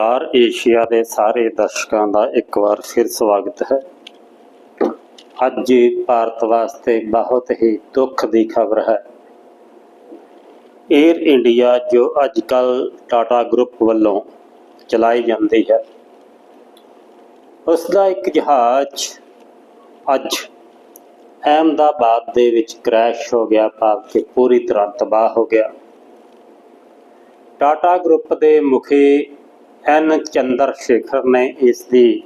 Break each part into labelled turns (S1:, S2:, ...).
S1: Star Asia ਦੇ ਸਾਰੇ ਦਰਸ਼ਕਾਂ ਦਾ ਇੱਕ ਵਾਰ ਫਿਰ ਸਵਾਗਤ ਹੈ। ਅੱਜ ਭਾਰਤ ਵਾਸਤੇ ਬਹੁਤ ਹੀ ਦੁੱਖ ਦੀ ਖਬਰ ਹੈ। 에ਅਰ ਇੰਡੀਆ ਜੋ ਅੱਜ ਕੱਲ ਟਾਟਾ ਗਰੁੱਪ ਵੱਲੋਂ ਚਲਾਈ ਜਾਂਦੀ ਹੈ ਉਸ ਦਾ ਇੱਕ ਜਹਾਜ਼ ਅੱਜ ਅਹਿਮਦਾਬਾਦ ਦੇ ਵਿੱਚ ਕ੍ਰੈਸ਼ ਹੋ ਗਿਆ, ਭਾਵ ਕਿ ਪੂਰੀ ਤਰ੍ਹਾਂ ਤਬਾਹ ਹੋ ਗਿਆ। ਟਾਟਾ ਗਰੁੱਪ ਦੇ ਮੁਖੀ ਐਨ ਚੰਦਰ ਸ਼ੇਖਰ ਨੇ ਇਸ ਦੀ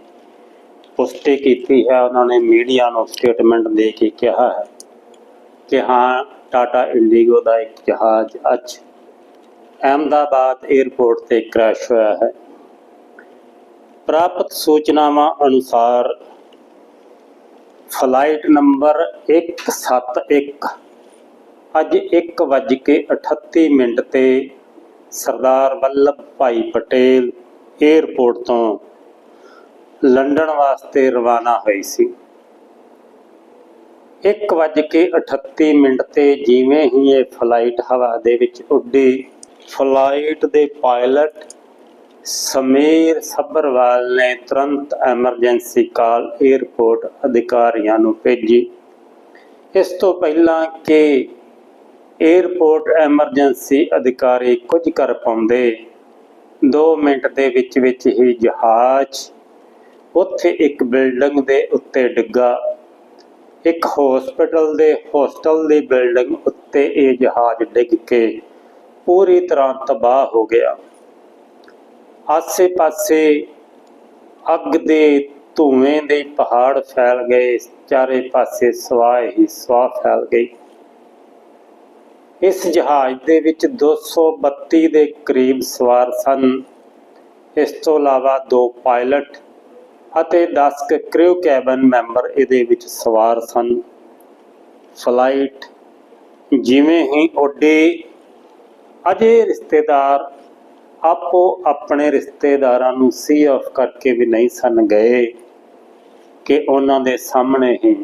S1: ਪੁਸ਼ਟੀ ਕੀਤੀ ਹੈ। ਉਹਨਾਂ ਨੇ ਮੀਡੀਆ ਨੂੰ ਸਟੇਟਮੈਂਟ ਦੇ ਕੇ ਕਿਹਾ ਹੈ ਕਿ ਹਾਂ, ਟਾਟਾ ਇੰਡੀਗੋ ਦਾ ਇੱਕ ਜਹਾਜ਼ ਅੱਜ ਅਹਿਮਦਾਬਾਦ 에ਅਰਪੋਰਟ ਤੇ ਕ੍ਰੈਸ਼ ਹੋਇਆ ਹੈ। ਪ੍ਰਾਪਤ ਸੂਚਨਾਵਾਂ ਅਨੁਸਾਰ ਫਲਾਈਟ ਨੰਬਰ 171 ਅੱਜ 1:38 ਮਿੰਟ ਤੇ ਸਰਦਾਰ ਵੱਲਭ ਭਾਈ ਪਟੇਲ ਏਅਰਪੋਰਟ ਤੋਂ ਲੰਡਨ ਵਾਸਤੇ ਰਵਾਨਾ ਹੋਈ ਸੀ। 1:38 ਮਿੰਟ ਤੇ ਜਿਵੇਂ ਹੀ ਇਹ ਫਲਾਈਟ ਹਵਾ ਦੇ ਵਿੱਚ ਉੱਡੀ ਫਲਾਈਟ ਦੇ ਪਾਇਲਟ ਸਮੀਰ ਸੱਬਰਵਾਲ ਨੇ ਤੁਰੰਤ ਐਮਰਜੈਂਸੀ ਕਾਲ 에어ਪੋਰਟ ਅਧਿਕਾਰੀਆਂ ਨੂੰ ਭੇਜੀ। ਇਸ ਤੋਂ ਪਹਿਲਾਂ ਕਿ 에어ਪੋਰਟ ਐਮਰਜੈਂਸੀ ਅਧਿਕਾਰੀ ਕੁਝ ਕਰ ਪਾਉਂਦੇ। 2 ਮਿੰਟ ਦੇ ਵਿੱਚ ਵਿੱਚ ਹੀ ਜਹਾਜ਼ ਉੱਥੇ ਇੱਕ ਬਿਲਡਿੰਗ ਦੇ ਉੱਤੇ ਡਿੱਗਾ। ਇੱਕ ਹਸਪੀਟਲ ਦੇ ਹੋਸਟਲ ਦੀ ਬਿਲਡਿੰਗ ਉੱਤੇ ਇਹ ਜਹਾਜ਼ ਡਿੱਗ ਕੇ ਪੂਰੀ ਤਰ੍ਹਾਂ ਤਬਾਹ ਹੋ ਗਿਆ। ਆਸੇ-ਪਾਸੇ ਅੱਗ ਦੇ ਧੂਏ ਦੇ ਪਹਾੜ ਫੈਲ ਗਏ, ਚਾਰੇ ਪਾਸੇ ਸਵਾਹ ਹੀ ਸਵਾਹ ਫੈਲ ਗਈ। ਇਸ ਜਹਾਜ਼ ਦੇ ਵਿੱਚ 232 ਦੇ ਕਰੀਬ ਸਵਾਰ ਸਨ। ਇਸ ਤੋਂ ਇਲਾਵਾ ਦੋ ਪਾਇਲਟ ਅਤੇ 10 ਕੁ ਕ੍ਰਿਊ ਕੈਬਨ ਮੈਂਬਰ ਇਹਦੇ ਵਿੱਚ ਸਵਾਰ ਸਨ। ਫਲਾਈਟ ਜਿਵੇਂ ਹੀ ਉੱਡੀ, ਅਜੇ ਰਿਸ਼ਤੇਦਾਰ ਆਪੋ ਆਪਣੇ ਰਿਸ਼ਤੇਦਾਰਾਂ ਨੂੰ ਸੀ ਆਫ ਕਰਕੇ ਵੀ ਨਹੀਂ ਸਨ ਗਏ ਕਿ ਉਹਨਾਂ ਦੇ ਸਾਹਮਣੇ ਹੀ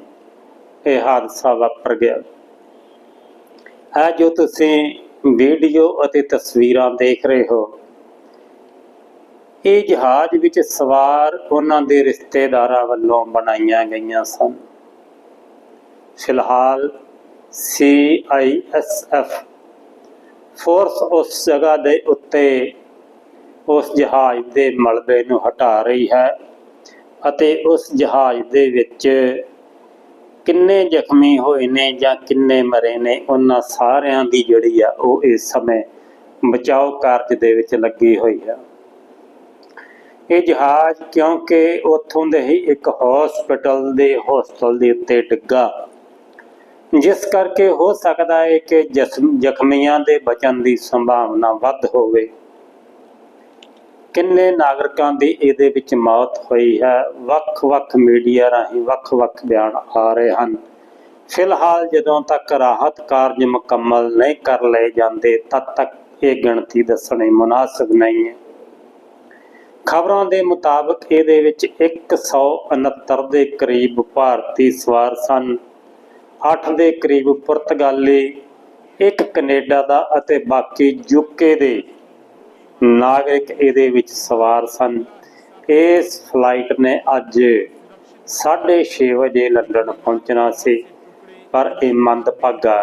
S1: ਇਹ ਹਾਦਸਾ ਵਾਪਰ ਗਿਆ। ਇਹ ਜੋ ਤੁਸੀਂ ਵੀਡੀਓ ਅਤੇ ਤਸਵੀਰਾਂ ਦੇਖ ਰਹੇ ਹੋ। ਇਹ ਜਹਾਜ਼ ਵਿੱਚ ਸਵਾਰ ਉਹਨਾਂ ਦੇ ਰਿਸ਼ਤੇਦਾਰਾਂ ਵੱਲੋਂ ਬਣਾਈਆਂ ਗਈਆਂ ਸਨ। ਫਿਲਹਾਲ CISF ਫੋਰਸ ਉਸ ਜਗ੍ਹਾ ਦੇ ਉੱਤੇ ਉਸ ਜਹਾਜ਼ ਦੇ ਮਲਬੇ ਨੂੰ ਹਟਾ ਰਹੀ ਹੈ ਅਤੇ ਉਸ ਜਹਾਜ਼ ਦੇ ਵਿੱਚ ਕਿੰਨੇ ਜ਼ਖਮੀ ਹੋਏ ਨੇ ਜਾਂ ਕਿੰਨੇ ਮਰੇ ਨੇ, ਉਹਨਾਂ ਸਾਰਿਆਂ ਦੀ ਜਿਹੜੀ ਆ ਉਹ ਇਸ ਸਮੇਂ ਬਚਾਓ ਕਾਰਜ ਦੇ ਵਿੱਚ ਲੱਗੀ ਹੋਈ ਆ। ਇਹ ਜਹਾਜ਼ ਕਿਉਂਕਿ ਉੱਥੋਂ ਦੇ ਹੀ ਇੱਕ ਹਸਪੀਟਲ ਦੇ ਹੋਸਟਲ ਦੇ ਉੱਤੇ ਡਿੱਗਾ। ਜਿਸ ਕਰਕੇ ਹੋ ਸਕਦਾ ਹੈ ਕਿ ਜਸਮ- ਜ਼ਖਮੀਆਂ ਦੇ ਬਚਣ ਦੀ ਸੰਭਾਵਨਾ ਵੱਧ ਹੋਵੇ। ਕਿੰਨੇ ਨਾਗਰਿਕਾਂ ਦੀ ਇਹਦੇ ਵਿੱਚ ਮੌਤ ਹੋਈ ਹੈ? ਵੱਖ-ਵੱਖ ਮੀਡੀਆ ਰਾਹੀਂ ਵੱਖ-ਵੱਖ ਬਿਆਨ ਆ ਰਹੇ ਹਨ। ਫਿਲਹਾਲ ਜਦੋਂ ਤੱਕ ਰਾਹਤ ਕਾਰਜ ਮੁਕੰਮਲ ਨਹੀਂ ਕਰ ਲਏ ਜਾਂਦੇ, ਤਦ ਤੱਕ ਇਹ ਗਿਣਤੀ ਦੱਸਣੀ ਮੁਨਾਸਬ ਨਹੀਂ ਹੈ। ਖਬਰਾਂ ਦੇ ਮੁਤਾਬਕ ਇਹਦੇ ਵਿੱਚ 169 ਦੇ ਕਰੀਬ ਭਾਰਤੀ ਸਵਾਰ ਸਨ। 8 ਦੇ ਕਰੀਬ ਪੁਰਤਗਾਲੀ, ਇੱਕ ਕੈਨੇਡਾ ਦਾ ਅਤੇ ਬਾਕੀ ਯੂਕੇ ਦੇ। ਨਾਗਰਿਕ ਇਹਦੇ ਵਿੱਚ ਸਵਾਰ ਸਨ। ਇਸ ਫਲਾਈਟ ਨੇ ਅੱਜ 6:30 ਵਜੇ ਲੰਡਨ ਪਹੁੰਚਣਾ ਸੀ, ਪਰ ਇਹ ਮੰਦਭਾਗਾ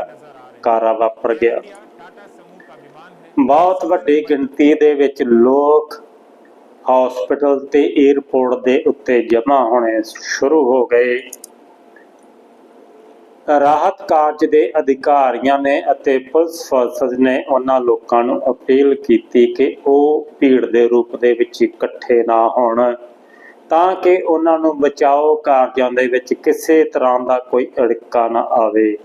S1: ਕਾਰਾ ਵਾਪਰ ਗਿਆ। ਬਹੁਤ ਵੱਡੀ ਗਿਣਤੀ ਦੇ ਵਿੱਚ ਲੋਕ ਹਸਪੀਟਲ ਤੇ 에ਅਰਪੋਰਟ ਦੇ ਉੱਤੇ ਜਮ੍ਹਾਂ ਹੋਣੇ ਸ਼ੁਰੂ ਹੋ ਗਏ। ਰਾਹਤ ਕਾਰਜ ਦੇ ਅਧਿਕਾਰੀਆਂ ਨੇ ਅਤੇ ਪੁਲਿਸ ਫੋਰਸਸ ਨੇ ਉਹਨਾਂ ਲੋਕਾਂ ਨੂੰ ਅਪੀਲ ਕੀਤੀ ਕਿ ਉਹ ਭੀੜ ਦੇ ਰੂਪ ਦੇ ਵਿੱਚ ਇਕੱਠੇ ਨਾ ਹੋਣ, ਤਾਂ ਕਿ ਉਹਨਾਂ ਨੂੰ ਬਚਾਓ ਕਾਰਜਾਂ ਦੇ ਵਿੱਚ ਕਿਸੇ ਤਰ੍ਹਾਂ ਦਾ ਕੋਈ ਅੜਿੱਕਾ ਨਾ ਆਵੇ।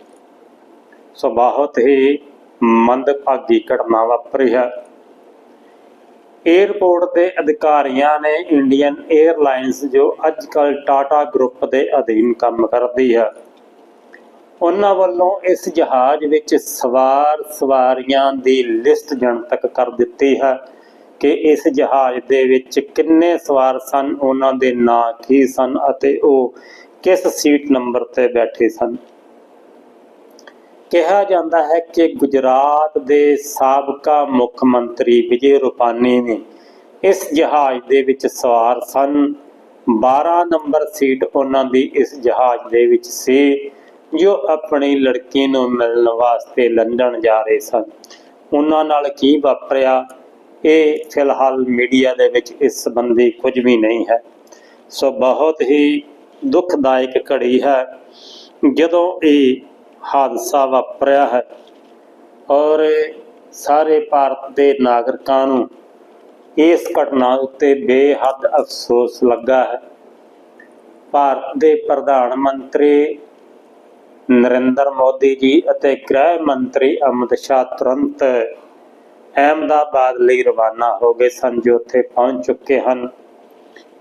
S1: ਸੋ ਬਹੁਤ ਹੀ ਮੰਦਭਾਗੀ ਘਟਨਾ ਵਾਪਰੀ ਹੈ। ਏਅਰਪੋਰਟ ਦੇ ਅਧਿਕਾਰੀਆਂ ਨੇ ਇੰਡੀਅਨ 에ਅਰਲਾਈਨਸ ਜੋ ਅੱਜਕੱਲ ਟਾਟਾ ਗਰੁੱਪ ਦੇ ਅਧੀਨ ਕੰਮ ਕਰਦੀ ਹੈ। ਉਹਨਾਂ ਵੱਲੋਂ ਇਸ ਜਹਾਜ਼ ਵਿੱਚ ਸਵਾਰ ਸਵਾਰੀਆਂ ਦੀ ਲਿਸਟ ਜਨਤਕ ਕਰ ਦਿੱਤੀ ਹੈ ਕਿ ਇਸ ਜਹਾਜ਼ ਦੇ ਵਿੱਚ ਕਿੰਨੇ ਸਵਾਰ ਸਨ, ਉਹਨਾਂ ਦੇ ਨਾਂ ਕੀ ਸਨ ਅਤੇ ਉਹ ਕਿਸ ਸੀਟ ਨੰਬਰ ਤੇ ਬੈਠੇ ਸਨ। ਕਿਹਾ ਜਾਂਦਾ ਹੈ ਕਿ ਗੁਜਰਾਤ ਦੇ ਸਾਬਕਾ ਮੁੱਖ ਮੰਤਰੀ ਵਿਜੇ ਰੂਪਾਨੀ ਨੇ ਇਸ ਜਹਾਜ਼ ਦੇ ਵਿੱਚ ਸਵਾਰ ਸਨ। 12 ਨੰਬਰ ਸੀਟ ਉਹਨਾਂ ਦੀ ਇਸ ਜਹਾਜ਼ ਦੇ ਵਿੱਚ ਸੀ। ਜੋ ਆਪਣੀ ਲੜਕੀ ਨੂੰ ਮਿਲਣ ਵਾਸਤੇ ਲੰਡਨ ਜਾ ਰਹੇ ਸਨ, ਉਹਨਾਂ ਨਾਲ ਕੀ ਵਾਪਰਿਆ? ਇਹ ਫਿਲਹਾਲ ਮੀਡੀਆ ਦੇ ਵਿੱਚ ਇਸ ਸੰਬੰਧੀ ਕੁਝ ਵੀ ਨਹੀਂ ਹੈ। ਸੋ ਬਹੁਤ ਹੀ ਦੁਖਦਾਇਕ ਘੜੀ ਹੈ ਜਦੋਂ ਇਹ ਹਾਦਸਾ ਵਾਪਰਿਆ ਹੈ ਔਰ ਸਾਰੇ ਭਾਰਤ ਦੇ ਨਾਗਰਿਕਾਂ ਨੂੰ ਇਸ ਘਟਨਾ ਉੱਤੇ ਬੇਹੱਦ ਅਫਸੋਸ ਲੱਗਾ ਹੈ। ਭਾਰਤ ਦੇ ਪ੍ਰਧਾਨ ਮੰਤਰੀ ਨਰਿੰਦਰ ਮੋਦੀ ਜੀ ਅਤੇ ਗ੍ਰਹਿ ਮੰਤਰੀ ਅਮਿਤ ਸ਼ਾਹ ਤੁਰੰਤ ਅਹਿਮਦਾਬਾਦ ਲਈ ਰਵਾਨਾ ਹੋ ਗਏ ਸਨ, ਜੋ ਉੱਥੇ ਪਹੁੰਚ ਚੁੱਕੇ ਹਨ।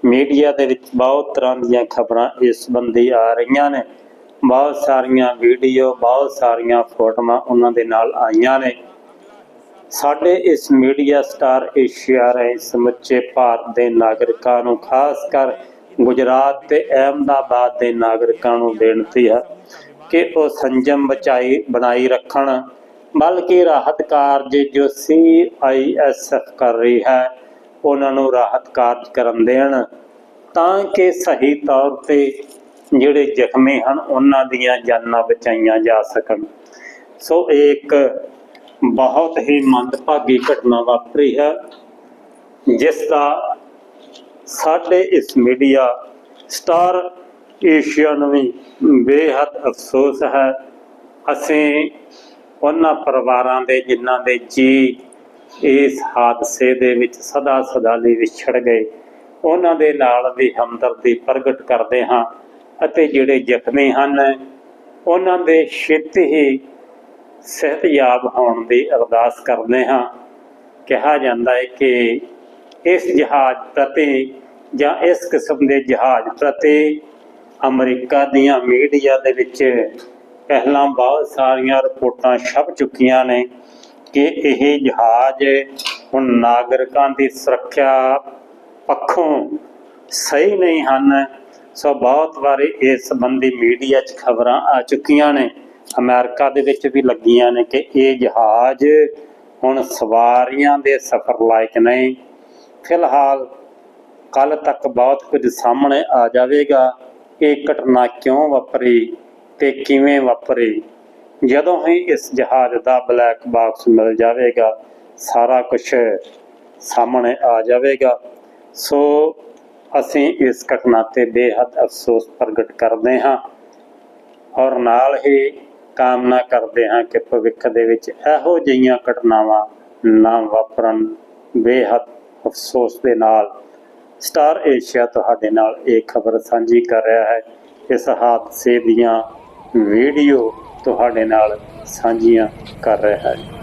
S1: ਮੀਡੀਆ ਦੇ ਵਿੱਚ ਬਹੁਤ ਤਰ੍ਹਾਂ ਦੀਆਂ ਖਬਰਾਂ ਇਸ ਸੰਬੰਧੀ ਆ ਰਹੀਆਂ ਨੇ। ਬਹੁਤ ਸਾਰੀਆਂ ਵੀਡੀਓ, ਬਹੁਤ ਸਾਰੀਆਂ ਫੋਟੋਆਂ ਉਹਨਾਂ ਦੇ ਨਾਲ ਆਈਆਂ ਨੇ। ਸਾਡੇ ਇਸ ਮੀਡੀਆ ਸਟਾਰ ਏਸ਼ੀਆ ਰਾਹੀਂ ਸਮੁੱਚੇ ਭਾਰਤ ਦੇ ਨਾਗਰਿਕਾਂ ਨੂੰ ਖਾਸ ਕਰ ਗੁਜਰਾਤ ਤੇ ਅਹਿਮਦਾਬਾਦ ਦੇ ਨਾਗਰਿਕਾਂ ਨੂੰ ਬੇਨਤੀ ਹੈ ਕਿ ਉਹ ਸੰਜਮ ਬਚਾਈ, ਬਣਾਈ ਰੱਖਣ। ਬਲਕਿ ਰਾਹਤ ਕਾਰਜ ਜੋ ਸੀਆਈਐਸਐਫ ਕਰ ਰਹੀ ਹੈ, ਉਹਨਾਂ ਨੂੰ ਰਾਹਤ ਕਾਰਜ ਕਰਨ ਦੇਣ। ਤਾਂ ਕਿ ਸਹੀ ਤੌਰ ਤੇ ਜਿਹੜੇ ਜ਼ਖਮੀ ਹਨ, ਉਹਨਾਂ ਦੀਆਂ ਜਾਨਾਂ ਬਚਾਈਆਂ ਜਾ ਸਕਣ। ਸੋ ਇਹ ਇੱਕ ਬਹੁਤ ਹੀ ਮੰਦਭਾਗੀ ਘਟਨਾ ਵਾਪਰੀ ਹੈ, ਜਿਸ ਦਾ ਸਾਡੇ ਇਸ ਮੀਡੀਆ ਸਟਾਰ ਏਸ਼ੀਆ ਨੂੰ ਵੀ ਬੇਹੱਦ ਅਫਸੋਸ ਹੈ। ਅਸੀਂ ਉਹਨਾਂ ਪਰਿਵਾਰਾਂ ਦੇ ਜਿਨ੍ਹਾਂ ਦੇ ਜੀ ਇਸ ਹਾਦਸੇ ਦੇ ਵਿੱਚ ਸਦਾ ਸਦਾ ਲਈ ਵਿਛੜ ਗਏ, ਉਹਨਾਂ ਦੇ ਨਾਲ ਵੀ ਹਮਦਰਦੀ ਪ੍ਰਗਟ ਕਰਦੇ ਹਾਂ ਅਤੇ ਜਿਹੜੇ ਜ਼ਖਮੀ ਹਨ, ਉਹਨਾਂ ਦੇ ਛੇਤੀ ਹੀ ਸਿਹਤਯਾਬ ਹੋਣ ਦੀ ਅਰਦਾਸ ਕਰਦੇ ਹਾਂ। ਕਿਹਾ ਜਾਂਦਾ ਹੈ ਕਿ ਇਸ ਜਹਾਜ਼ ਪ੍ਰਤੀ ਜਾਂ ਇਸ ਕਿਸਮ ਦੇ ਜਹਾਜ਼ ਪ੍ਰਤੀ ਅਮਰੀਕਾ ਦੀਆਂ ਮੀਡੀਆ ਦੇ ਵਿੱਚ ਪਹਿਲਾਂ ਬਹੁਤ ਸਾਰੀਆਂ ਰਿਪੋਰਟਾਂ ਛਪ ਚੁੱਕੀਆਂ ਨੇ ਕਿ ਇਹ ਜਹਾਜ਼ ਹੁਣ ਨਾਗਰਿਕਾਂ ਦੀ ਸੁਰੱਖਿਆ ਪੱਖੋਂ ਸਹੀ ਨਹੀਂ ਹਨ। ਸੋ ਬਹੁਤ ਵਾਰੀ ਇਸ ਸੰਬੰਧੀ ਮੀਡੀਆ 'ਚ ਖਬਰਾਂ ਆ ਚੁੱਕੀਆਂ ਨੇ। ਅਮਰੀਕਾ ਦੇ ਵਿੱਚ ਵੀ ਲੱਗੀਆਂ ਨੇ ਕਿ ਇਹ ਜਹਾਜ਼ ਹੁਣ ਸਵਾਰੀਆਂ ਦੇ ਸਫ਼ਰ ਲਾਇਕ ਨਹੀਂ। ਫਿਲਹਾਲ ਕੱਲ ਤੱਕ ਬਹੁਤ ਕੁਝ ਸਾਹਮਣੇ ਆ ਜਾਵੇਗਾ। ਇਹ ਘਟਨਾ ਕਿਉਂ ਵਾਪਰੀ ਤੇ ਕਿਵੇਂ ਵਾਪਰੀ? ਜਦੋਂ ਹੀ ਇਸ ਜਹਾਜ਼ ਦਾ ਬਲੈਕ ਬਾਕਸ ਮਿਲ ਜਾਵੇਗਾ, ਸਾਰਾ ਕੁਝ ਸਾਹਮਣੇ ਆ ਜਾਵੇਗਾ। ਸੋ ਅਸੀਂ ਇਸ ਘਟਨਾ ਤੇ ਬੇਹੱਦ ਅਫਸੋਸ ਪ੍ਰਗਟ ਕਰਦੇ ਹਾਂ ਔਰ ਨਾਲ ਹੀ ਕਾਮਨਾ ਕਰਦੇ ਹਾਂ ਕਿ ਭਵਿੱਖ ਦੇ ਵਿੱਚ ਇਹੋ ਜਿਹੀਆਂ ਘਟਨਾਵਾਂ ਨਾ ਵਾਪਰਨ। ਬੇਹੱਦ ਅਫਸੋਸ ਦੇ ਨਾਲ ਸਟਾਰ ਏਸ਼ੀਆ ਤੁਹਾਡੇ ਨਾਲ ਇਹ ਖਬਰ ਸਾਂਝੀ ਕਰ ਰਿਹਾ ਹੈ। ਇਸ ਹਾਦਸੇ ਦੀਆਂ ਵੀਡੀਓ ਤੁਹਾਡੇ ਨਾਲ ਸਾਂਝੀਆਂ ਕਰ ਰਿਹਾ ਹੈ।